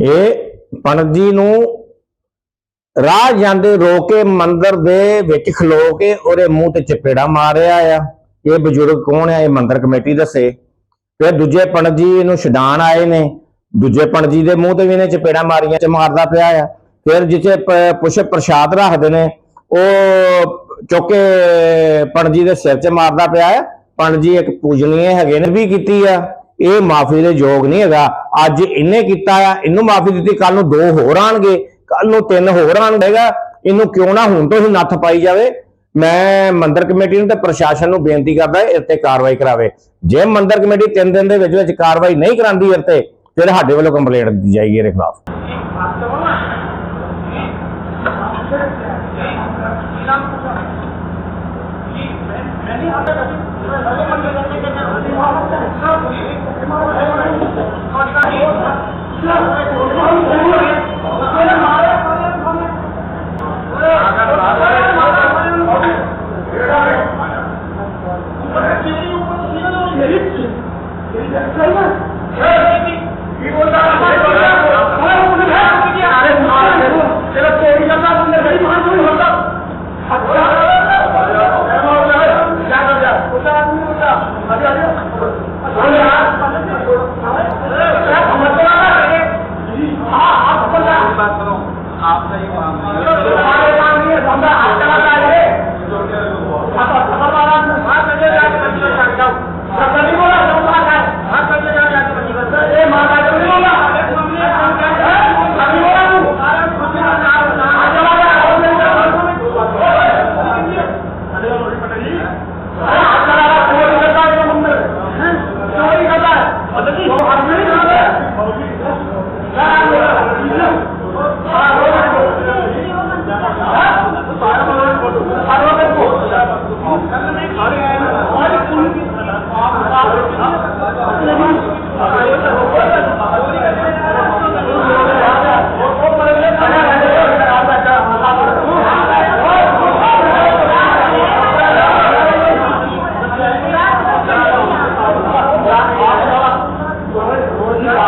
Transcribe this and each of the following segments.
ਇਹ ਪੰਡਤ ਜੀ ਨੂੰ ਰਾਹ ਜਾਂਦੇ ਰੋ ਕੇ ਮੰਦਰ ਦੇ ਵਿੱਚ ਖਲੋ ਕੇ ਉਹਦੇ ਮੂੰਹ ਤੇ ਚਪੇੜਾ ਮਾਰਿਆ ਆ। ਇਹ ਬਜ਼ੁਰਗ ਕੌਣ ਆ? ਇਹ ਮੰਦਰ ਕਮੇਟੀ ਦੱਸੇ। ਫਿਰ ਦੂਜੇ ਪੰਡਤ ਜੀ ਇਹਨੂੰ ਛਡਾਣ ਆਏ ਨੇ। ਦੂਜੇ ਪੰਡਤ ਜੀ ਦੇ ਮੂੰਹ ਤੇ ਵੀ ਇਹਨੇ ਚਪੇੜਾ ਮਾਰੀਆਂ ਚ ਮਾਰਦਾ ਪਿਆ ਆ। ਫਿਰ ਜਿੱਥੇ ਪ- ਪੁਸ਼ ਪ੍ਰਸ਼ਾਦ ਰੱਖਦੇ ਨੇ, ਉਹ ਚੁੱਕੇ ਕੇ ਪੰਡਤ ਜੀ ਦੇ ਸਿਰ 'ਚ ਮਾਰਦਾ ਪਿਆ ਆ। ਪੰਡਤ ਜੀ ਇੱਕ ਪੂਜਨੀਏ ਹੈਗੇ ਨੇ, ਵੀ ਕੀਤੀ ਆ। ਇਹ ਮਾਫੀ ਦੇ ਯੋਗ ਨਹੀਂ ਹੈਗਾ। ਅੱਜ ਇਹਨੇ ਕੀਤਾ ਆ, ਇਹਨੂੰ ਮਾਫੀ ਦਿੱਤੀ ਕੱਲ ਨੂੰ ਦੋ ਹੋਰ ਆਣਗੇ ਕੱਲ ਨੂੰ ਤਿੰਨ ਹੋਰ ਆਣਗੇਗਾ ਇਹਨੂੰ ਕਿਉਂ ਨਾ ਹੁਣ ਤੋਂ ਹੀ ਨੱਥ ਪਾਈ ਜਾਵੇ। ਮੈਂ ਮੰਦਰ ਕਮੇਟੀ ਨੂੰ ਤੇ ਪ੍ਰਸ਼ਾਸਨ ਨੂੰ ਬੇਨਤੀ ਕਰਦਾ ਇਹ ਤੇ ਕਾਰਵਾਈ ਕਰਾਵੇ। ਜੇ ਮੰਦਰ ਕਮੇਟੀ 3 ਦਿਨ ਦੇ ਵਿੱਚ ਵਿੱਚ ਕਾਰਵਾਈ ਨਹੀਂ ਕਰਾਂਦੀ ਇਸ ਤੇ, ਫਿਰ ਸਾਡੇ ਵੱਲੋਂ ਕੰਪਲੇਂਟ ਦਿੱਤੀ ਜਾਏਗੀ ਇਹਦੇ ਖਿਲਾਫ। Lord.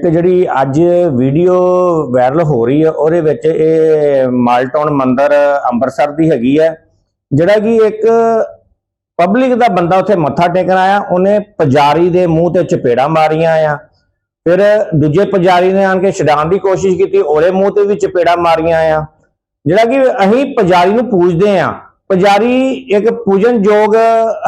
ਇੱਕ ਜਿਹੜੀ ਅੱਜ ਵੀਡੀਓ ਵਾਇਰਲ ਹੋ ਰਹੀ ਹੈ, ਉਹਦੇ ਵਿੱਚ ਇਹ ਮਾਲਟਾਊਨ ਮੰਦਿਰ ਅੰਮ੍ਰਿਤਸਰ ਦੀ ਹੈਗੀ ਹੈ, ਜਿਹੜਾ ਕਿ ਇੱਕ ਪਬਲਿਕ ਦਾ ਬੰਦਾ ਉੱਥੇ ਮੱਥਾ ਟੇਕਣ ਆਇਆ, ਉਹਨੇ ਪੁਜਾਰੀ ਦੇ ਮੂੰਹ ਤੇ ਚਪੇੜਾ ਮਾਰੀਆਂ ਆ। ਫਿਰ ਦੂਜੇ ਪੁਜਾਰੀ ਨੇ ਆਣ ਕੇ ਛਡਾਉਣ ਦੀ ਕੋਸ਼ਿਸ਼ ਕੀਤੀ, ਉਹਦੇ ਮੂੰਹ ਤੇ ਵੀ ਚਪੇੜਾ ਮਾਰੀਆਂ ਆ। ਜਿਹੜਾ ਕਿ ਅਸੀਂ ਪੁਜਾਰੀ ਨੂੰ ਪੂਜਦੇ ਆ, ਪੁਜਾਰੀ ਇੱਕ ਪੂਜਨਯੋਗ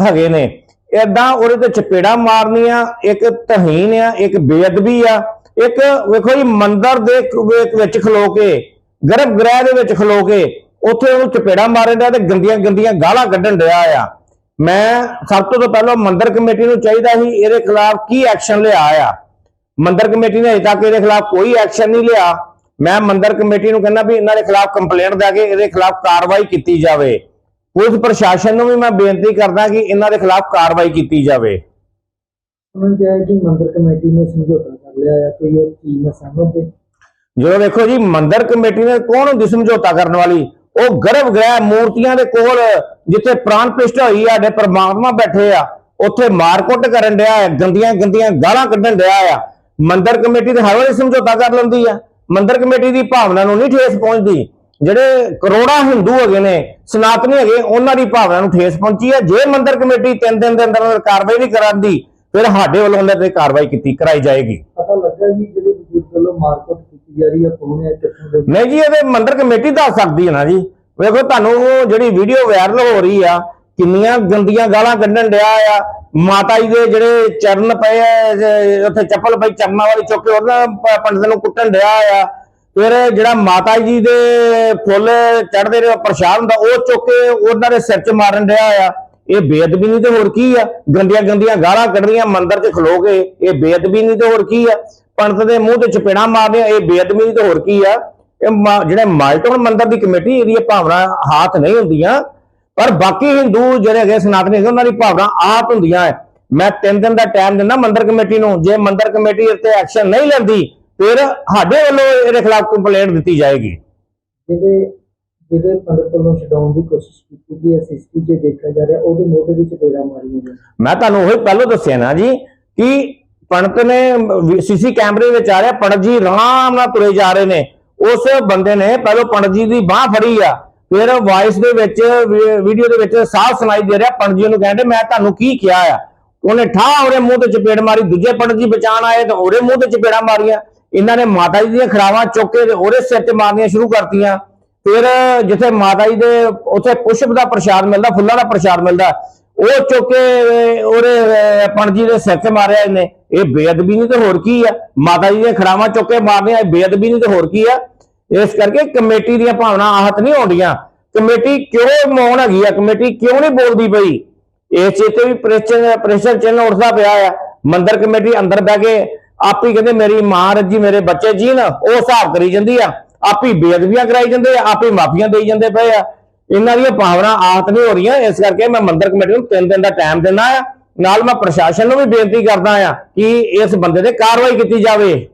ਹੈਗੇ ਨੇ। ਏਦਾਂ ਉਹਦੇ ਤੇ ਚਪੇੜਾ ਮਾਰਨੀਆਂ, ਇੱਕ ਤਹੀਨ ਆ, ਇੱਕ ਬੇਅਦਬੀ ਆ। ਇੱਕ ਵੇਖੋ ਜੀ, ਮੰਦਰ ਦੇ ਵਿੱਚ- ਖਲੋ ਕੇ ਗਰਭ ਗ੍ਰਹਿ ਦੇ ਵਿੱਚ ਖਲੋ ਕੇ, ਉੱਥੇ ਉਹਨੂੰ ਚਪੇੜਾ ਮਾਰਨ ਡਿਆ ਤੇ ਗੰਦੀਆਂ ਗੰਦੀਆਂ ਗਾਲਾਂ ਕੱਢਣ ਡਿਆ ਆ। ਮੈਂ ਸਭ ਤੋਂ ਪਹਿਲਾਂ ਮੰਦਰ ਕਮੇਟੀ ਨੂੰ ਚਾਹੀਦਾ ਸੀ, ਇਹਦੇ ਖਿਲਾਫ ਕੀ ਐਕਸ਼ਨ ਲਿਆ ਆ? ਮੰਦਰ ਕਮੇਟੀ ਨੇ ਅਜੇ ਤੱਕ ਇਹਦੇ ਖਿਲਾਫ ਕੋਈ ਐਕਸ਼ਨ ਨਹੀਂ ਲਿਆ। ਮੈਂ ਮੰਦਰ ਕਮੇਟੀ ਨੂੰ ਕਹਿੰਦਾ ਵੀ ਇਹਨਾਂ ਦੇ ਖਿਲਾਫ ਕੰਪਲੇਂਟ ਦੇ ਕੇ ਇਹਦੇ ਖਿਲਾਫ ਕਾਰਵਾਈ ਕੀਤੀ ਜਾਵੇ। ਪੁਲਿਸ ਪ੍ਰਸ਼ਾਸਨ ਨੂੰ ਵੀ ਮੈਂ ਬੇਨਤੀ ਕਰਦਾ ਕਿ ਇਹਨਾਂ ਦੇ ਖਿਲਾਫ ਕਾਰਵਾਈ ਕੀਤੀ ਜਾਵੇ। ਉਹਨਾਂ ਕਿਹਾ ਕਿ ਮੰਦਰ ਕਮੇਟੀ ਨੇ ਸਮਝੌਤਾ ਕਰ ਲਿਆ ਹੈ ਕੋਈ ਇਸ ਚੀਜ਼ ਨਾਲ ਸਹਿਮਤ ਹੈ ਜਦੋਂ ਵੇਖੋ ਜੀ, ਮੰਦਰ ਕਮੇਟੀ ਨੇ ਕੌਣ ਹੁੰਦੀ ਸਮਝੌਤਾ ਕਰਨ ਵਾਲੀ? ਉਹ ਗਰਭ ਗ੍ਰਹਿ ਮੂਰਤੀਆਂ ਦੇ ਕੋਲ, ਜਿੱਥੇ ਪ੍ਰਾਨ ਪ੍ਰਤਿਸ਼ਠਾ ਹੋਈ ਆ ਸਾਡੇ ਪ੍ਰਮਾਤਮਾ ਬੈਠੇ ਆ, ਉੱਥੇ ਮਾਰਕੁੱਟ ਕਰਨ ਡਿਆ ਹੈ ਗੰਦੀਆਂ ਗੰਦੀਆਂ ਗਾਲਾਂ ਕੱਢਣ ਡਿਆ ਆ। ਮੰਦਰ ਕਮੇਟੀ ਤੇ ਹਰ ਵਾਰੀ ਸਮਝੌਤਾ ਕਰ ਲੈਂਦੀ ਆ। ਮੰਦਰ ਕਮੇਟੀ ਦੀ ਭਾਵਨਾ ਨੂੰ ਨਹੀਂ ਠੇਸ ਪਹੁੰਚਦੀ। ਜਿਹੜੇ ਕਰੋੜਾਂ ਹਿੰਦੂ ਹੈਗੇ ਨੇ, ਸਨਾਤਨੀ ਹੈਗੇ, ਉਹਨਾਂ ਦੀ ਭਾਵਨਾ ਨੂੰ ਠੇਸ ਪਹੁੰਚੀ ਹੈ ਜੇ ਮੰਦਰ ਕਮੇਟੀ ਤਿੰਨ ਦਿਨ ਦੇ ਅੰਦਰ ਅੰਦਰ ਕਾਰਵਾਈ ਨਹੀਂ ਕਰਾਂਦੀ ਫਿਰ ਸਾਡੇ ਵੱਲੋਂ ਉਹਨਾਂ ਤੇ ਕਾਰਵਾਈ ਕੀਤੀ ਕਰਾਈ ਜਾਏਗੀ। ਪਤਾ ਲੱਗਾ ਜੀ ਜਿਹੜੇ ਬਜ਼ੁਰਗ ਵੱਲੋਂ ਮਾਰਕੁੱਟ ਕੀਤੀ ਜਾ ਰਹੀ ਹੈ ਕੌਣ ਹੈ ਕਿੱਥੋਂ ਦੇ? ਨਹੀਂ ਜੀ ਇਹਦੇ ਮੰਦਰ ਕਮੇਟੀ ਦੱਸ ਸਕਦੀ ਹੈ ਨਾ ਜੀ। ਵੇਖੋ ਤੁਹਾਨੂੰ ਜਿਹੜੀ ਵੀਡੀਓ ਵਾਇਰਲ ਹੋ ਰਹੀ ਆ ਕਿੰਨੀਆਂ ਗੰਦੀਆਂ ਗਾਲਾਂ ਕੱਢਣ ਡਿਆ ਆ। ਮਾਤਾ ਜੀ ਦੇ ਜਿਹੜੇ ਚਰਨ ਪਏ ਆ ਉੱਥੇ ਚੱਪਲ ਪਈ ਚਰਨਾਂ ਵਾਲੀ ਚੁੱਕ ਕੇ ਉਹਨਾਂ ਪੰਡਤ ਨੂੰ ਕੁੱਟਣ ਡਿਆ ਆ। ਫਿਰ ਜਿਹੜਾ ਮਾਤਾ ਜੀ ਦੇ ਫੁੱਲ ਚੜਦੇ ਨੇ ਪ੍ਰਸ਼ਾਦ ਹੁੰਦਾ ਉਹ ਚੁੱਕ ਕੇ ਉਹਨਾਂ ਦੇ ਸਿਰ 'ਚ ਮਾਰਨ ਡਿਆ ਆ। ਇਹ ਬੇਅਦਬੀ ਤੇ ਹੋਰ ਕੀ ਆ? ਗੰਦੀਆਂ ਗੰਦੀਆਂ ਗਾਲਾਂ ਕੱਢਣੀਆਂ, ਮੰਦਰ 'ਚ ਖਲੋ ਕੇ ਇਹ ਬੇਅਦਬੀ ਤੇ ਹੋਰ ਕੀ ਆ? ਪੰਡਤ ਦੇ ਮੂੰਹ ਤੇ ਚਪੇੜਾਂ ਮਾਰਨੀਆਂ, ਇਹ ਬੇਅਦਬੀ ਤੇ ਹੋਰ ਕੀ ਆ? ਇਹ ਜਿਹੜੇ ਮਾਲਟਨ ਮੰਦਰ ਦੀ ਕਮੇਟੀ ਇਹਦੀ ਭਾਵਨਾ ਹਾਥ ਨਹੀਂ ਹੁੰਦੀਆਂ, ਪਰ ਬਾਕੀ ਹਿੰਦੂ ਜਿਹੜੇ ਹੈਗੇ ਸਨਾਤਨੀ ਹੈਗੇ, ਉਹਨਾਂ ਦੀ ਭਾਵਨਾ ਆਪ ਹੁੰਦੀਆਂ ਹੈ ਮੈਂ 3 ਦਿਨ ਦਾ ਟਾਈਮ ਦਿੰਦਾ ਮੰਦਰ ਕਮੇਟੀ ਨੂੰ। ਜੇ ਮੰਦਰ ਕਮੇਟੀ ਇੱਥੇ ਐਕਸ਼ਨ ਨਹੀਂ ਲੈਂਦੀ, ਫਿਰ ਸਾਡੇ ਵੱਲੋਂ ਇਹਦੇ ਖਿਲਾਫ ਕੰਪਲੇਂਟ ਦਿੱਤੀ ਜਾਏਗੀ। ਜਿਹਦੇ ਜਿਹਦੇ ਪੰਡਤ ਵੱਲੋਂ ਛਡਾਉਣ ਦੀ ਕੋਸ਼ਿਸ਼ ਕੀਤੀ ਗਈ ਹੈ ਜੇ ਦੇਖਿਆ ਜਾ ਰਿਹਾ, ਉਹਦੇ ਮੋਢੇ ਵਿੱਚ ਪੇੜਾ ਮਾਰੀਆਂ ਗਈਆਂ ਮੈਂ ਤੁਹਾਨੂੰ ਉਹੀ ਪਹਿਲਾਂ ਦੱਸਿਆ ਨਾ ਜੀ, ਕਿ ਪੰਡਤ ਨੇ ਸੀਸੀ ਕੈਮਰੇ ਵਿੱਚ ਆ ਰਿਹਾ ਪੰਡਤ ਜੀ ਆਰਾਮ ਨਾਲ ਤੁਰੇ ਜਾ ਰਹੇ ਨੇ। ਉਸ ਬੰਦੇ ਨੇ ਪਹਿਲਾਂ ਪੰਡਤ ਜੀ ਦੀ ਬਾਹ ਫੜੀ ਆ, ਫਿਰ ਵਾਇਸ ਦੇ ਵਿੱਚ ਵੀਡੀਓ ਦੇ ਵਿੱਚ ਸਾਫ਼ ਸੁਣਾਈ ਦੇ ਰਿਹਾ ਪੰਡਤ ਜੀ ਨੂੰ ਕਹਿੰਦੇ, ਮੈਂ ਤੁਹਾਨੂੰ ਕੀ ਕਿਹਾ ਆ? ਉਹਨੇ ਠਾਹ ਉਹਦੇ ਮੂੰਹ ਤੇ ਚਪੇੜ ਮਾਰੀ, ਦੂਜੇ ਪੰਡਤ ਜੀ ਬਚਾਣ ਆਏ ਤਾਂ ਉਹਦੇ ਮੂੰਹ ਤੇ ਚਪੇੜਾਂ ਮਾਰੀਆਂ। ਇਹਨਾਂ ਨੇ ਮਾਤਾ ਜੀ ਦੀਆਂ ਖਰਾਵਾਂ ਚੁੱਕ ਕੇ ਤੇ ਉਹਦੇ ਸਿਰ 'ਚ ਮਾਰਨੀਆਂ ਸ਼ੁਰੂ ਕਰਤੀਆਂ। ਫਿਰ ਜਿੱਥੇ ਮਾਤਾ ਜੀ ਦੇ ਉੱਥੇ ਪੁਸ਼ਪ ਦਾ ਪ੍ਰਸ਼ਾਦ ਮਿਲਦਾ ਫੁੱਲਾਂ ਦਾ ਪ੍ਰਸ਼ਾਦ ਮਿਲਦਾ ਉਹ ਚੁੱਕ ਕੇ ਉਹਦੇ ਅਹ, ਦੇ ਸਿਰ 'ਚ ਮਾਰਿਆ ਇਹਨੇ। ਇਹ ਬੇਅਦਬੀ ਨਹੀਂ ਤੇ ਹੋਰ ਕੀ ਆ? ਮਾਤਾ ਜੀ ਦੀਆਂ ਖੜਾਵਾਂ ਚੁੱਕ ਕੇ ਮਾਰਨੀਆਂ ਇਹ ਬੇਅਦਬੀ ਨਹੀਂ ਤੇ ਹੋਰ ਕੀ ਆ? ਇਸ ਕਰਕੇ ਕਮੇਟੀ ਦੀਆਂ ਭਾਵਨਾ ਆਹਤ ਨਹੀਂ ਹੁੰਦੀਆਂ ਕਮੇਟੀ ਕਿਉਂ ਮੌਨ ਹੈਗੀ ਆ? ਕਮੇਟੀ ਕਿਉਂ ਨਹੀਂ ਬੋਲਦੀ ਪਈ? ਇਸ ਚੀਜ਼ ਤੇ ਵੀ ਪ੍ਰੈਸ਼ਰ ਪ੍ਰੈਸ਼ਰ ਚਿੰਨ ਉੱਠਦਾ ਪਿਆ ਆ। ਮੰਦਰ ਕਮੇਟੀ ਅੰਦਰ ਬਹਿ ਕੇ ਆਪ ਹੀ ਕਹਿੰਦੇ ਮੇਰੀ ਮਾਂ ਰੱਜੀ ਮੇਰੇ ਬੱਚੇ ਜੀ ਨਾ ਉਹ ਹਿਸਾਬ ਕਰੀ ਜਾਂਦੀ ਆ। ਆਪ ਹੀ ਬੇਅਦਬੀਆਂ ਕਰਾਈ ਜਾਂਦੇ ਆ, ਆਪ ਮਾਫੀਆਂ ਦੇਈ ਜਾਂਦੇ ਪਏ ਆ। ਇਹਨਾਂ ਦੀਆਂ ਭਾਵਨਾ ਆਹਤ ਨਹੀਂ ਹੋ ਰਹੀਆਂ, ਇਸ ਕਰਕੇ ਮੈਂ ਮੰਦਰ ਕਮੇਟੀ ਨੂੰ 3 ਦਿਨ ਦਾ ਟਾਈਮ ਦਿੰਦਾ ਆ। ਨਾਲ ਮੈਂ ਪ੍ਰਸ਼ਾਸਨ ਨੂੰ ਵੀ ਬੇਨਤੀ ਕਰਦਾ ਆ ਕਿ ਇਸ ਬੰਦੇ ਤੇ ਕਾਰਵਾਈ ਕੀਤੀ ਜਾਵੇ।